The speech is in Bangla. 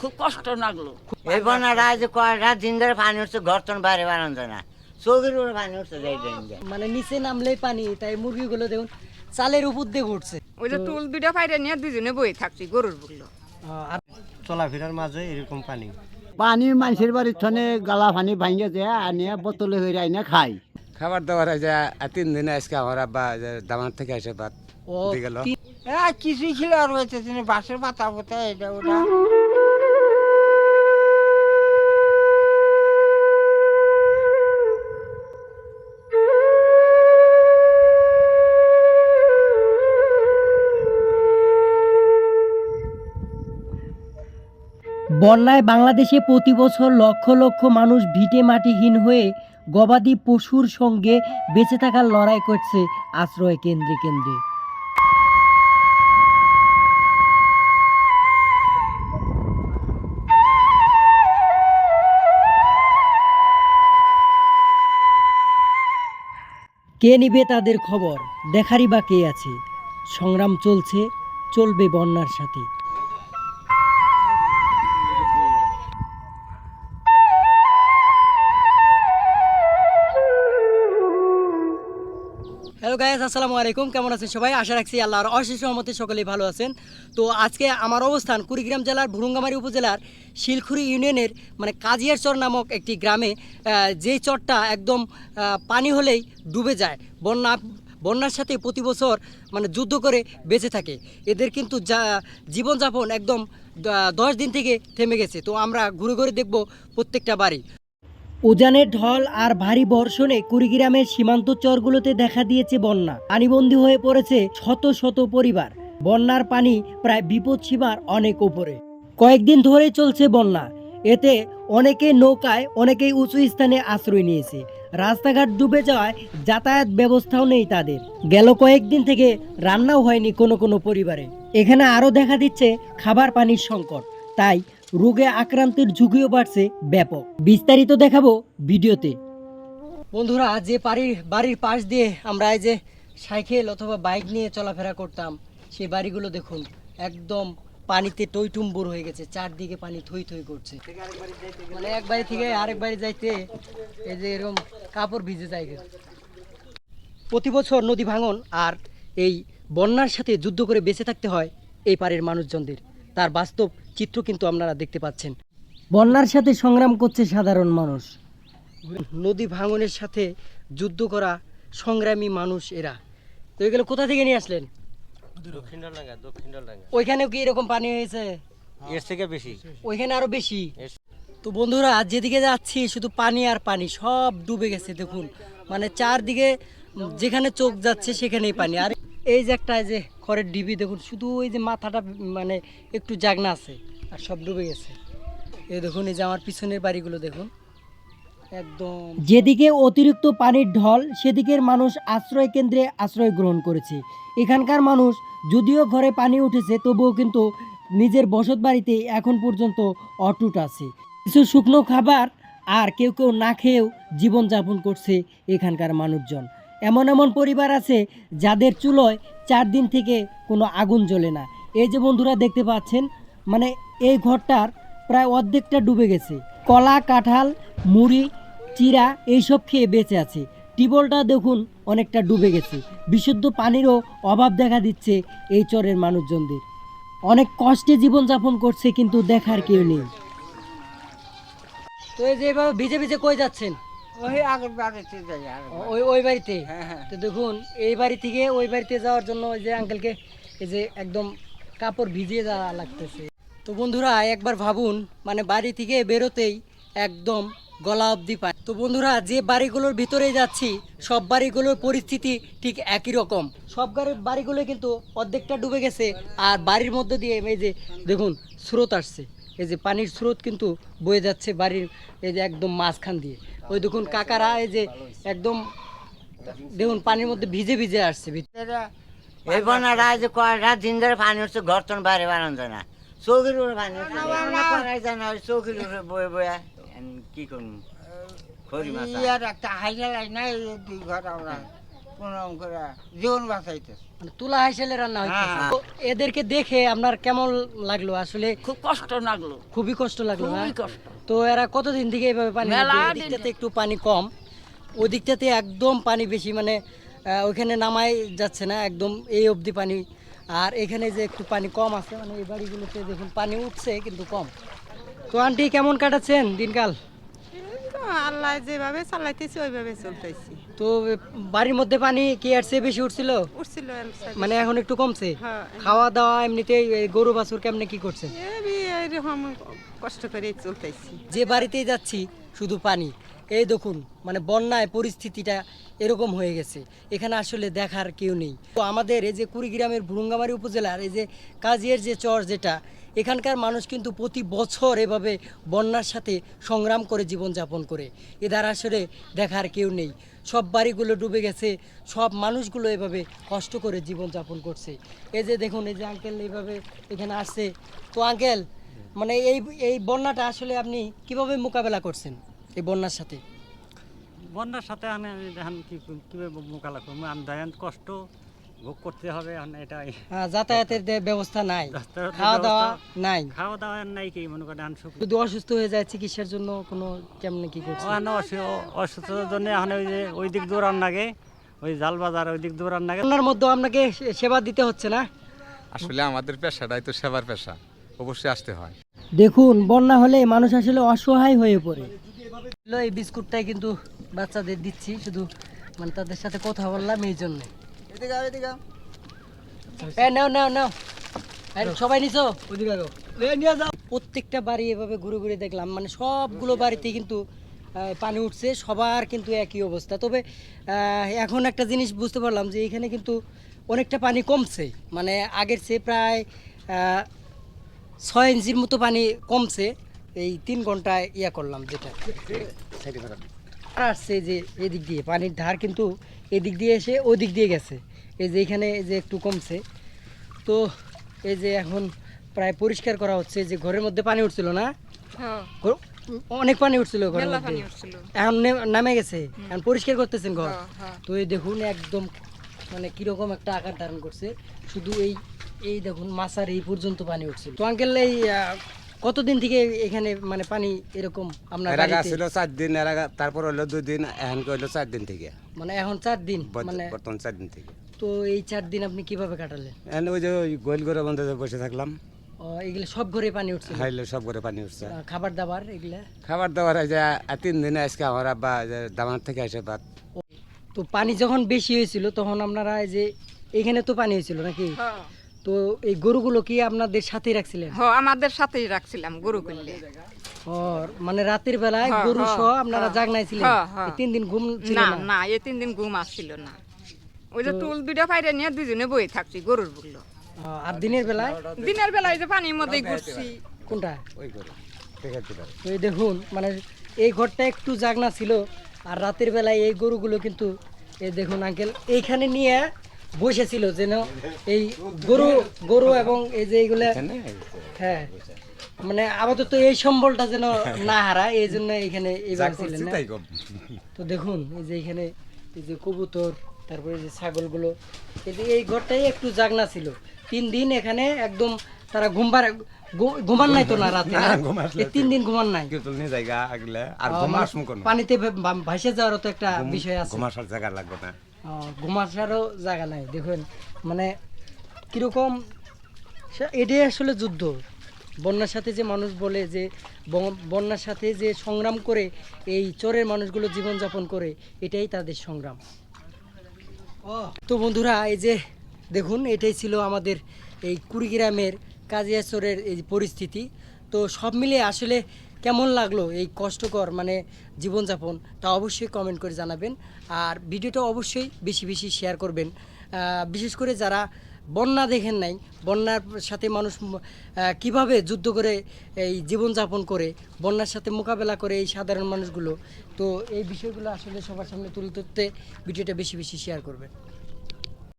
খুব কষ্ট লাগল। এই বন্যাটা আজ কয়টা দিন ধরে পানি উঠছে ঘর তোর বাইরে বানানো যায় না। চৌকির উপরে পানি উঠছে। মানে নিচে নামলেই পানি তাই মুরগিগুলো দেখুন চালের উপর দিয়ে ঘুরছে। ওই যে টুল দুইটা পাইরে নিয়ে দুজনে বই থাকছি গরুর বুকলো। আর চলাফেরার মাঝে এরকম পানি। পানি মানুষের বাড়ির থনে গালা পানি ভাঙে যায় আনিয়া বোতলে হয়ে আইনা খাই খাবার দাবার যে আর তিন দিনে আজকে আমার আব্বা দামান থেকে এসে ভাত ও দিয়ে গেল। কিছুই ছিল আর হয়েছে বাসের পাতা পোতা এটা ওটা। বন্যায় বাংলাদেশে প্রতি বছর লক্ষ লক্ষ মানুষ ভিটে মাটিহীন হয়ে গবাদি পশুর সঙ্গে বেঁচে থাকার লড়াই করছে আশ্রয় কেন্দ্রে কেন্দ্রে। কে নিবে তাদের খবর? দেখারই বা কে আছে? সংগ্রাম চলছে, চলবে বন্যার সাথে। গাইস আসসালামু আলাইকুম। কেমন আছেন সবাই? আশা রাখছি আল্লাহর অশেষ রহমতে সকলেই ভালো আছেন। তো আজকে আমার অবস্থান কুড়িগ্রাম জেলার ভুরুঙ্গামারি উপজেলার শিলখুরি ইউনিয়নের মানে কাজিয়ার চর নামক একটি গ্রামে যেই চরটা একদম পানি হলেই ডুবে যায়। বন্যা, বন্যার সাথে প্রতি বছর মানে যুদ্ধ করে বেঁচে থাকে। এদের কিন্তু যা, জীবনযাপন একদম দশ দিন থেকে থেমে গেছে। তো আমরা ঘুরে ঘুরে দেখব প্রত্যেকটা বাড়ি। উজানের ঢল আর ভারী বর্ষণে কুড়িগ্রামের সীমান্ত চরগুলোতে দেখা দিয়েছে বন্যা। পানিবন্দী হয়ে পড়েছে শত শত পরিবার। বন্যার পানি প্রায় বিপদ সীমার অনেক উপরে। কয়েকদিন ধরে চলছে বন্যা। এতে অনেকে নৌকায়, অনেকেই উঁচু স্থানে আশ্রয় নিয়েছে। রাস্তাঘাট ডুবে যাওয়ায় যাতায়াত ব্যবস্থাও নেই তাদের। গেল কয়েকদিন থেকে রান্নাও হয়নি কোনো কোনো পরিবারে। এখানে আরও দেখা দিচ্ছে খাবার পানির সংকট। তাই রোগে আক্রান্তের ঝুঁকিও বাড়ছে ব্যাপক। বিস্তারিত দেখাবো ভিডিওতে। বন্ধুরা, যে বাড়ির বাড়ির পাশ দিয়ে আমরা এই যে সাইকেল অথবা বাইক নিয়ে চলাফেরা করতাম সেই বাড়িগুলো দেখুন, একদম পানিতে টইটুম্বুর হয়ে গেছে, চারদিকে পানি থই থই করছে। মানে এক বাড়ি থেকে আরেক বাড়ি যাইতে এই যে এরকম কাপড় ভিজে যায় প্রতি বছর নদী ভাঙন আর এই বন্যার সাথে যুদ্ধ করে বেঁচে থাকতে হয় এই পাড়ের মানুষজনদের। তার বাস্তব চিত্র কিন্তু আপনারা দেখতে পাচ্ছেন। বন্যার সাথে সংগ্রাম করছে সাধারণ মানুষ। নদী ভাঙনের সাথে যুদ্ধ করা সংগ্রামী মানুষ এরা। তো এগুলো কোথা থেকে নিয়ে আসলেন? ওইখানেও কি এরকম পানি হয়েছে? এর থেকে বেশি। ওইখানে আরও বেশি? তো বন্ধুরা যেদিকে যাচ্ছি শুধু পানি আর পানি সব ডুবে গেছে দেখুন। মানে চারদিকে যেখানে চোখ যাচ্ছে সেখানেই পানি। আর এই যে একটা যে খড়ের ডিবি দেখুন, শুধু ওই যে মাথাটা মানে একটু জাগনা আছে, আর সব ডুবে গেছে। এই দেখুন, এই যে আমার পিছনের বাড়িগুলো দেখুন। একদম যেদিকে অতিরিক্ত পানির ঢল, সেদিকের মানুষ আশ্রয় কেন্দ্রে আশ্রয় গ্রহণ করেছে। এখানকার মানুষ যদিও ঘরে পানি উঠেছে, তবুও কিন্তু নিজের বসত বাড়িতে এখন পর্যন্ত অটুট আছে। কিছু শুকনো খাবার আর কেউ কেউ না খেয়েও জীবনযাপন করছে এখানকার মানুষজন। এমন এমন পরিবার আছে যাদের চুলোয় চার দিন থেকে কোনো আগুন জ্বলে না। এই যে বন্ধুরা দেখতে পাচ্ছেন মানে এই ঘরটার প্রায় অর্ধেকটা ডুবে গেছে। কলা, কাঁঠাল, মুড়ি চিরা এইসব খেয়ে বেঁচে আছে। টিবলটা দেখুন অনেকটা ডুবে গেছে। বিশুদ্ধ পানিরও অভাব দেখা দিচ্ছে এই চরের মানুষজনদের। অনেক কষ্টে জীবনযাপন করছে কিন্তু দেখার কেউ নেই। তো এই যে এভাবে ভিজে ভিজে কই যাচ্ছেন? ওই আগের বাড়িতে যাই ওই ওই বাড়িতে? হ্যাঁ হ্যাঁ। তো দেখুন এই বাড়ি থেকে ওই বাড়িতে যাওয়ার জন্য ওই যে আঙ্কেলকে এই যে একদম কাপড় ভিজিয়ে যাওয়া লাগতেছে। তো বন্ধুরা একবার ভাবুন মানে বাড়ি থেকে বেরোতেই একদম গলা অবধি পায়। তো বন্ধুরা যে বাড়িগুলোর ভিতরে যাচ্ছি সব বাড়িগুলোর পরিস্থিতি ঠিক একই রকম। সব গাড়ির বাড়িগুলো কিন্তু অর্ধেকটা ডুবে গেছে আর বাড়ির মধ্যে দিয়ে এই যে দেখুন স্রোত আসছে। এই যে পানির স্রোত কিন্তু বয়ে যাচ্ছে বাড়ির এই যে একদম মাঝখান দিয়ে। ওই দেখুন কাকারা এই যে একদম দেখুন পানির মধ্যে ভিজে ভিজে আসছে ভিতরে। এই বন্যাটা আজ কয়টা দিন ধরে পানি উঠছে ঘর তোর বাইরে বানানো যায় না। চৌকির উপরে পানি না। ওই চৌকির উপরে বয়ে বয়ে কি করব খড়ি একটা হাইলা লাই না দুই ঘর আমরা। রকম করে জীবন বাঁচাইতেছে। মানে তুলা হাইসেলে রান্না হইতেছে। হ্যাঁ। তো এদেরকে দেখে আপনার কেমন লাগল? আসলে খুব কষ্ট লাগল। খুবই কষ্ট লাগল খুবই কষ্ট। তো এরা কতদিন থেকে এইভাবে পানি। এদিকটাতে একটু পানি কম ওই দিকটাতে একদম পানি বেশি মানে আহ, ওইখানে নামাই যাচ্ছে না একদম এই অবধি পানি। আর এখানে যে একটু পানি কম আছে মানে এই বাড়িগুলোতে দেখুন পানি উঠছে কিন্তু কম। তো আন্টি কেমন কাটাচ্ছেন দিনকাল? আল্লাহ যেভাবে চালাইতেছি ওইভাবে চলতেছি। তো বাড়ির মধ্যে পানি কি আর চেয়ে বেশি উঠছিল? উঠছিল মানে এখন একটু কমছে? হ্যাঁ। খাওয়া দাওয়া এমনিতে গরু বাছুর কেমনে কি করছেন এরকম কষ্ট করে চলতেছি। যে বাড়িতেই যাচ্ছি শুধু পানি। এই দেখুন মানে বন্যায় পরিস্থিতিটা এরকম হয়ে গেছে। এখানে আসলে দেখার কেউ নেই। তো আমাদের এই যে কুড়িগ্রামের ভুরুঙ্গামারি উপজেলার এই যে কাজিয়ার যে চর যেটা এখানকার মানুষ কিন্তু প্রতি বছর এভাবে বন্যার সাথে সংগ্রাম করে জীবনযাপন করে। এদের আসলে দেখার কেউ নেই। সব বাড়িগুলো ডুবে গেছে, সব মানুষগুলো এভাবে কষ্ট করে জীবনযাপন করছে। এই যে দেখুন, এই যে আঙ্কেল এইভাবে এখানে আসছে। তো আঙ্কেল মানে এই এই বন্যাটা আসলে আপনি কীভাবে মোকাবেলা করছেন এই বন্যার সাথে? বন্যার সাথে আমি দেখেন কীভাবে মোকাবেলা করব? আমি দেখেন কষ্ট ভোগ করতে হবে এখন এটা আহ, যাতায়াতের ব্যবস্থা নাই খাওয়া দাওয়া নাই। খাওয়া দাওয়া নাই কি মনে করেন যদি অসুস্থ হয়ে যায় চিকিৎসার জন্য কোনো কেমনে কি করছে? অসুস্থতার জন্য এখন ওই যে ওই দিক দৌড়ান লাগে ওই জাল বাজার ওই দিক দৌড়ান লাগে বন্যার মধ্যে আপনাকে সে- সেবা দিতে হচ্ছে না? আসলে আমাদের পেশাটাই তো সেবার পেশা অবশ্যই আসতে হয়। দেখুন বন্যা হলে মানুষ আসলে অসহায় হয়ে পড়ে। হলো এই বিস্কুটটাই কিন্তু বাচ্চাদের দিচ্ছি শুধু মানে তাদের সাথে কথা বললাম এই জন্য। নাও নাও নাও। আরে সবাই নিছো? প্রত্যেকটা বাড়ি এভাবে ঘুরে ঘুরে দেখলাম। মানে সবগুলো বাড়িতে কিন্তু পানি উঠছে। সবার কিন্তু একই অবস্থা। তবে আহ, এখন একটা জিনিস বুঝতে পারলাম যে এখানে কিন্তু অনেকটা পানি কমছে। মানে আগের চেয়ে প্রায় আহ, ছয় ইঞ্চির মতো পানি কমছে। এই তিন ঘন্টায় ইয়া করলাম যেটা। আসছে যে এদিক দিয়ে পানির ধার কিন্তু এদিক দিয়ে এসে ওই দিক দিয়ে গেছে। এই যে এখানে যে একটু কমছে। তো এই যে এখন প্রায় পরিষ্কার করা হচ্ছে যে ঘরের মধ্যে পানি উঠছিল না? হ্যাঁ। অনেক পানি উঠছিল ঘরের মধ্যে। এখন নামে গেছে এখন পরিষ্কার করতেছেন ঘর। হ্যাঁ, হ্যাঁ। তো এই দেখুন একদম মানে কীরকম একটা আকার ধারণ করছে। শুধু এই এই দেখুন মাছার এই পর্যন্ত পানি উঠছিল। তো আঙ্কেল এই কতদিন থেকে এখানে মানে পানি এরকম আপনার এর আগে বাড়িতে? ছিল চার দিন এর আগে তারপর হলো দুই দিন এখন হইল চার দিন থেকে। মানে এখন চার দিন বর্ত- মানে বর্তমান চার দিন থেকে। তো এই চার দিন আপনি কীভাবে কাটালেন? এখন ওই যে ওই গোল করে বন্ধে বসে থাকলাম। ও, এগুলো সব ঘরে পানি উঠছিল খাইলে সব করে পানি উঠছে। আহ, খাবার দাবার এগুলা? খাবার দাবার এই যে আর তিন দিনে আজকে আমার আব্বা যে দামার থেকে এসে ভাত। তো পানি যখন বেশি হয়েছিল তখন আপনারা এই যে এখানে তো পানি হয়েছিল নাকি? হ্যাঁ। তো এই গরুগুলো কি আপনাদের সাথেই রাখছিলেন? হ আমাদের সাথেই রাখছিলাম গরু ও মানে রাতের বেলায় হ্যাঁ, গরু হ্যাঁ, সহ আপনারা হ্যাঁ। জাগনাই ছিলেন হ্যাঁ, হ্যাঁ। এই তিন দিন ঘুম ছিল না না? না এই তিন দিন ঘুম আসছিল না। ওই যে টুল দুইটা পাইরে নিয়ে দুজনে বয়ে থাকছি গরুর বুকলো আর দিনের বেলায়? দিনের বেলায় যে পানির মধ্যে ঘুরছি। কোনটা? ওই তো এই দেখুন মানে এই ঘরটা একটু জাগনা ছিল আর রাতের বেলায় এই গরুগুলো কিন্তু এই দেখুন আঙ্কেল এইখানে নিয়ে বসেছিল যেন এই গরু গরু এবং এই যে এইগুলা হ্যাঁ। মানে আপাতত এই সম্বলটা যেন না হারায় এই জন্য এখানে এইভাবে ছিলেন তো দেখুন এই যে এখানে এই যে কবুতর তারপরে যে ছাগলগুলো এই যে এই ঘরটাই একটু জাগনা ছিল। তিন দিন এখানে একদম তারা ঘুমবার ঘুমান নাই তো না রাতে তিন দিন ঘুমান নাই। জায়গা আগলে আর মানে পানিতে ভাসে যাওয়ারও তো একটা বিষয় আছে। ঘুমাসার জায়গা লাগবে না। ঘুমাসারও জায়গা নাই, দেখুন। মানে কীরকম এটাই আসলে যুদ্ধ। বন্যার সাথে যে মানুষ বলে যে বন্যার সাথে যে সংগ্রাম করে, এই চরের মানুষগুলো জীবনযাপন করে, এটাই তাদের সংগ্রাম। ও তো বন্ধুরা, এই যে দেখুন, এটাই ছিল আমাদের এই কুড়িগ্রামের কাজিয়াচরের এই পরিস্থিতি। তো সব মিলিয়ে আসলে কেমন লাগল এই কষ্টকর মানে জীবনযাপন, তা অবশ্যই কমেন্ট করে জানাবেন। আর ভিডিওটা অবশ্যই বেশি বেশি শেয়ার করবেন। বিশেষ করে যারা বন্যা দেখেন নাই, বন্যার সাথে মানুষ কীভাবে যুদ্ধ করে এই জীবনযাপন করে, বন্যার সাথে মোকাবেলা করে এই সাধারণ মানুষগুলো, তো এই বিষয়গুলো আসলে সবার সামনে তুলে ধরতে ভিডিওটা বেশি বেশি শেয়ার করবেন।